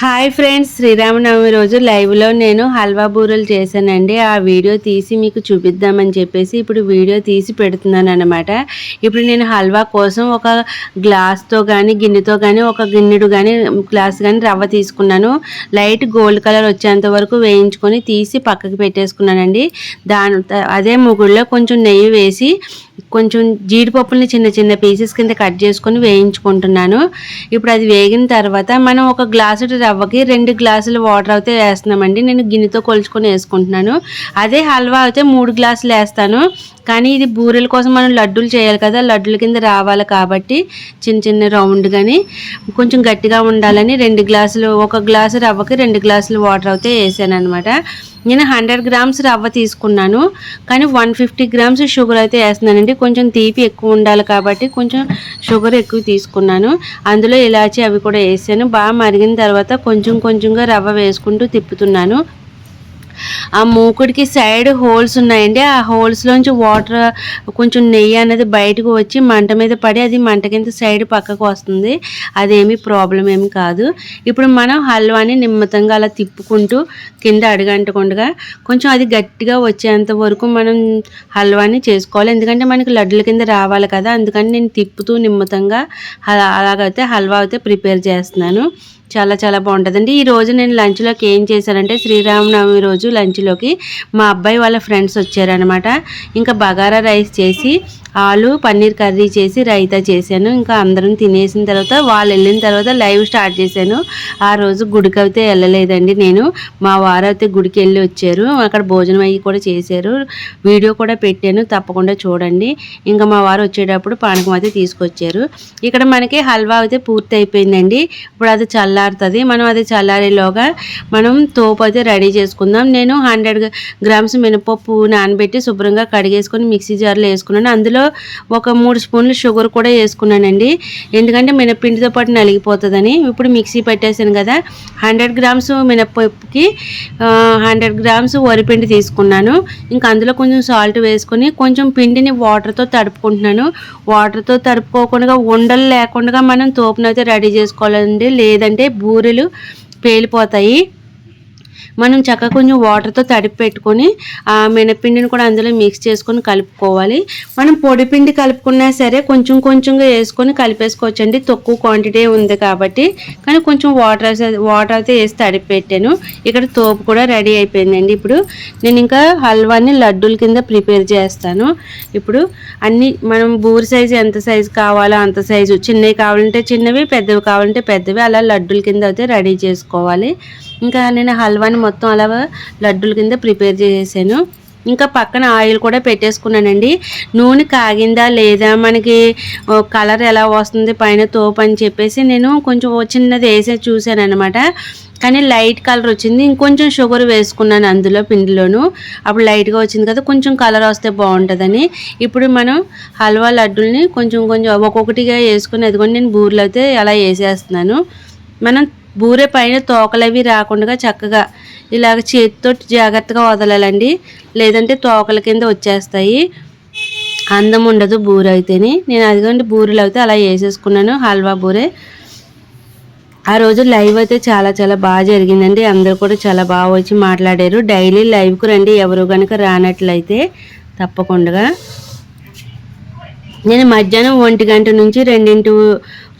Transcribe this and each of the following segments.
Hi friends Sri Rama Navami రోజు లైవ్లో నేను హల్వా బూరెలు చేశానండి. ఆ వీడియో తీసి మీకు చూపిద్దామని చెప్పేసి ఇప్పుడు వీడియో తీసి పెడుతున్నాను అనమాట ఇప్పుడు నేను హల్వా కోసం ఒక గ్లాస్తో కానీ గిన్నెతో కానీ ఒక గిన్నెడు కానీ గ్లాస్ కానీ రవ్వ తీసుకున్నాను. లైట్ గోల్డ్ కలర్ వచ్చేంత వరకు వేయించుకొని తీసి పక్కకి పెట్టేసుకున్నానండి. దాని అదే ముగుళ్ళో కొంచెం నెయ్యి వేసి కొంచెం జీడిపప్పుల్ని చిన్న చిన్న పీసెస్ కింద కట్ చేసుకొని వేయించుకుంటున్నాను. ఇప్పుడు అది వేగిన తర్వాత మనం ఒక గ్లాసు రవ్వకి రెండు గ్లాసులు వాటర్ అయితే వేస్తున్నామండి. నేను గిన్నెతో కొలుచుకొని వేసుకుంటున్నాను. అదే హల్వా అయితే మూడు గ్లాసులు వేస్తాను. కానీ ఇది బూరెల కోసం మనం లడ్డూలు చేయాలి కదా లడ్డుల కింద రావాలి కాబట్టి చిన్న చిన్న రౌండ్ కానీ కొంచెం గట్టిగా ఉండాలని రెండు గ్లాసులు ఒక గ్లాసు రవ్వకి రెండు గ్లాసులు వాటర్ అయితే వేసాను అనమాట నేను హండ్రెడ్ గ్రామ్స్ రవ్వ తీసుకున్నాను కానీ వన్ ఫిఫ్టీ గ్రామ్స్ షుగర్ అయితే వేస్తున్నానండి. కొంచెం తీపి ఎక్కువ ఉండాలి కాబట్టి కొంచెం షుగర్ ఎక్కువ తీసుకున్నాను. అందులో ఇలాచి అవి కూడా వేసాను. బాగా మరిగిన తర్వాత కొంచెం కొంచెంగా రవ్వ వేసుకుంటూ తిప్పుతున్నాను. ఆ మూకుడికి సైడ్ హోల్స్ ఉన్నాయండి. ఆ హోల్స్లోంచి వాటర్ కొంచెం నెయ్యి అనేది బయటకు వచ్చి మంట మీద పడి అది మంట కింద సైడ్ పక్కకు వస్తుంది. అదేమి ప్రాబ్లం ఏమి కాదు. ఇప్పుడు మనం హల్వాని నిమ్మతంగా అలా తిప్పుకుంటూ కింద అడగంటకుండా కొంచెం అది గట్టిగా వచ్చేంత వరకు మనం హల్వాని చేసుకోవాలి. ఎందుకంటే మనకి లడ్డుల కింద రావాలి కదా. అందుకని నేను తిప్పుతూ నిమ్మతంగా అలాగైతే హల్వా అయితే ప్రిపేర్ చేస్తున్నాను. చాలా చాలా బాగుంటుందండి. ఈ రోజు నేను లంచ్లోకి ఏం చేశానంటే శ్రీరామనవమి రోజు లంచ్ లంచ్లోకి మా అబ్బాయి వాళ్ళ ఫ్రెండ్స్ వచ్చారనమాట ఇంకా బగారా రైస్ చేసి ఆలు పన్నీర్ కర్రీ చేసి రైతా చేశాను. ఇంకా అందరం తినేసిన తర్వాత వాళ్ళు వెళ్ళిన తర్వాత లైవ్ స్టార్ట్ చేశాను. ఆ రోజు గుడికి అయితే వెళ్ళలేదండి నేను. మా వారు అయితే గుడికి వెళ్ళి వచ్చారు. అక్కడ భోజనం అయ్యి కూడా చేశారు. వీడియో కూడా పెట్టాను. తప్పకుండా చూడండి. ఇంకా మా వారు వచ్చేటప్పుడు పానకం అయితే తీసుకొచ్చారు. ఇక్కడ మనకి హల్వా అయితే పూర్తి అయిపోయిందండి. ఇప్పుడు అది చల్లారుతుంది. మనం అది చల్లారేలోగా మనం తోపు అయితే రెడీ చేసుకుందాం. నేను హండ్రెడ్ గ్రామ్స్ మినపప్పు నానబెట్టి శుభ్రంగా కడిగేసుకొని మిక్సీ జార్లో వేసుకున్నాను. అందులో ఒక మూడు స్పూన్లు షుగర్ కూడా వేసుకున్నానండి. ఎందుకంటే మినపిండితో పాటు నలిగిపోతుందని ఇప్పుడు మిక్సీ పెట్టేసాను కదా. హండ్రెడ్ గ్రామ్స్ మినప్పప్పుకి హండ్రెడ్ గ్రామ్స్ వరిపిండి తీసుకున్నాను. ఇంకా అందులో కొంచెం సాల్ట్ వేసుకొని కొంచెం పిండిని వాటర్తో తడుపుకుంటున్నాను. వాటర్తో తడుపుకోకుండా ఉండలు లేకుండా మనం తోపునైతే రెడీ చేసుకోవాలండి. లేదంటే బూరెలు పేలిపోతాయి. మనం చక్కగా కొంచెం వాటర్తో తడిపి పెట్టుకొని ఆ మినపిండిని కూడా అందులో మిక్స్ చేసుకొని కలుపుకోవాలి. మనం పొడి పిండి కలుపుకున్నా సరే కొంచెం కొంచెంగా వేసుకొని కలిపేసుకోవచ్చు అండి తక్కువ క్వాంటిటీ ఉంది కాబట్టి. కానీ కొంచెం వాటర్ వాటర్ అయితే వేసి తడిపి పెట్టాను. ఇక్కడ తోపు కూడా రెడీ అయిపోయిందండి ఇప్పుడు. నేను ఇంకా హల్వాని లడ్డూల కింద ప్రిపేర్ చేస్తాను. ఇప్పుడు అన్ని మనం బూరి సైజు ఎంత సైజు కావాలో అంత సైజు. చిన్నవి కావాలంటే చిన్నవి పెద్దవి కావాలంటే పెద్దవి. అలా లడ్డూల కింద అయితే రెడీ చేసుకోవాలి. ఇంకా నేను హల్వా హల్వాని మొత్తం అలా లడ్డూల కింద ప్రిపేర్ చేసేసాను. ఇంకా పక్కన ఆయిల్ కూడా పెట్టేసుకున్నానండి. నూనె కాగిందా లేదా? మనకి కలర్ ఎలా వస్తుంది? పైన తోపు అని చెప్పేసి నేను కొంచెం చిన్నది వేసి చూశాను అనమాట కానీ లైట్ కలర్ వచ్చింది. ఇంకొంచెం షుగర్ వేసుకున్నాను అందులో పిండిలోను. అప్పుడు లైట్గా వచ్చింది కదా కొంచెం కలర్ వస్తే బాగుంటుందని. ఇప్పుడు మనం హల్వా లడ్డుల్ని కొంచెం కొంచెం ఒక్కొక్కటిగా వేసుకుని అదిగోండి నేను బూర్లు అయితే అలా వేసేస్తున్నాను. మనం బూరె పైన తోకలవి రాకుండా చక్కగా ఇలాగ చేతితో జాగ్రత్తగా వదలాలండి. లేదంటే తోకల కింద వచ్చేస్తాయి. అందం ఉండదు బూర అయితేని. నేను అదిగోండి బూరెలు అయితే అలా వేసేసుకున్నాను హల్వా బూరె. ఆ రోజు లైవ్ అయితే చాలా చాలా బాగా జరిగిందండి. అందరు కూడా చాలా బాగా వచ్చి మాట్లాడారు. డైలీ లైవ్కు రండి. ఎవరు కనుక రానట్లయితే తప్పకుండా నేను మధ్యాహ్నం ఒంటి గంట నుంచి రెండింటి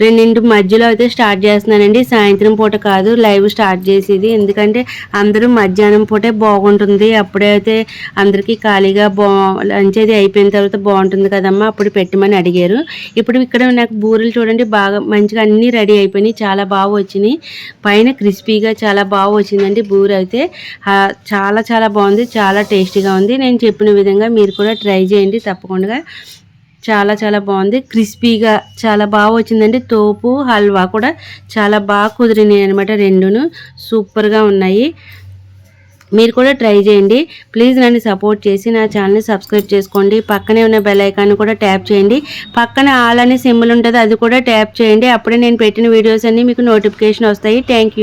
రెండింటి మధ్యలో అయితే స్టార్ట్ చేస్తున్నానండి. సాయంత్రం పూట కాదు లైవ్ స్టార్ట్ చేసేది. ఎందుకంటే అందరూ మధ్యాహ్నం పూటే బాగుంటుంది. అప్పుడే అయితే అందరికీ ఖాళీగా బా లంచ్ అది అయిపోయిన తర్వాత బాగుంటుంది కదమ్మా అప్పుడు పెట్టమని అడిగారు. ఇప్పుడు ఇక్కడ నాకు బూరెలు చూడండి బాగా మంచిగా అన్నీ రెడీ అయిపోయినాయి. చాలా బాగా వచ్చినాయి. పైన క్రిస్పీగా చాలా బాగా వచ్చిందండి బూర అయితే. చాలా చాలా బాగుంది. చాలా టేస్టీగా ఉంది. నేను చెప్పిన విధంగా మీరు కూడా ట్రై చేయండి తప్పకుండా. చాలా చాలా బాగుంది. క్రిస్పీగా చాలా బాగా వచ్చిందండి. తోపు హల్వా కూడా చాలా బాగా కుదిరినాయి అనమాట రెండును. సూపర్గా ఉన్నాయి. మీరు కూడా ట్రై చేయండి. ప్లీజ్ నన్ను సపోర్ట్ చేసి నా ఛానల్ని సబ్స్క్రైబ్ చేసుకోండి. పక్కనే ఉన్న బెల్ ఐకాన్ కూడా ట్యాప్ చేయండి. పక్కన ఆల్ అనే సింబల్ ఉంటుంది అది కూడా ట్యాప్ చేయండి. అప్పుడే నేను పెట్టిన వీడియోస్ అన్నీ మీకు నోటిఫికేషన్ వస్తాయి. థ్యాంక్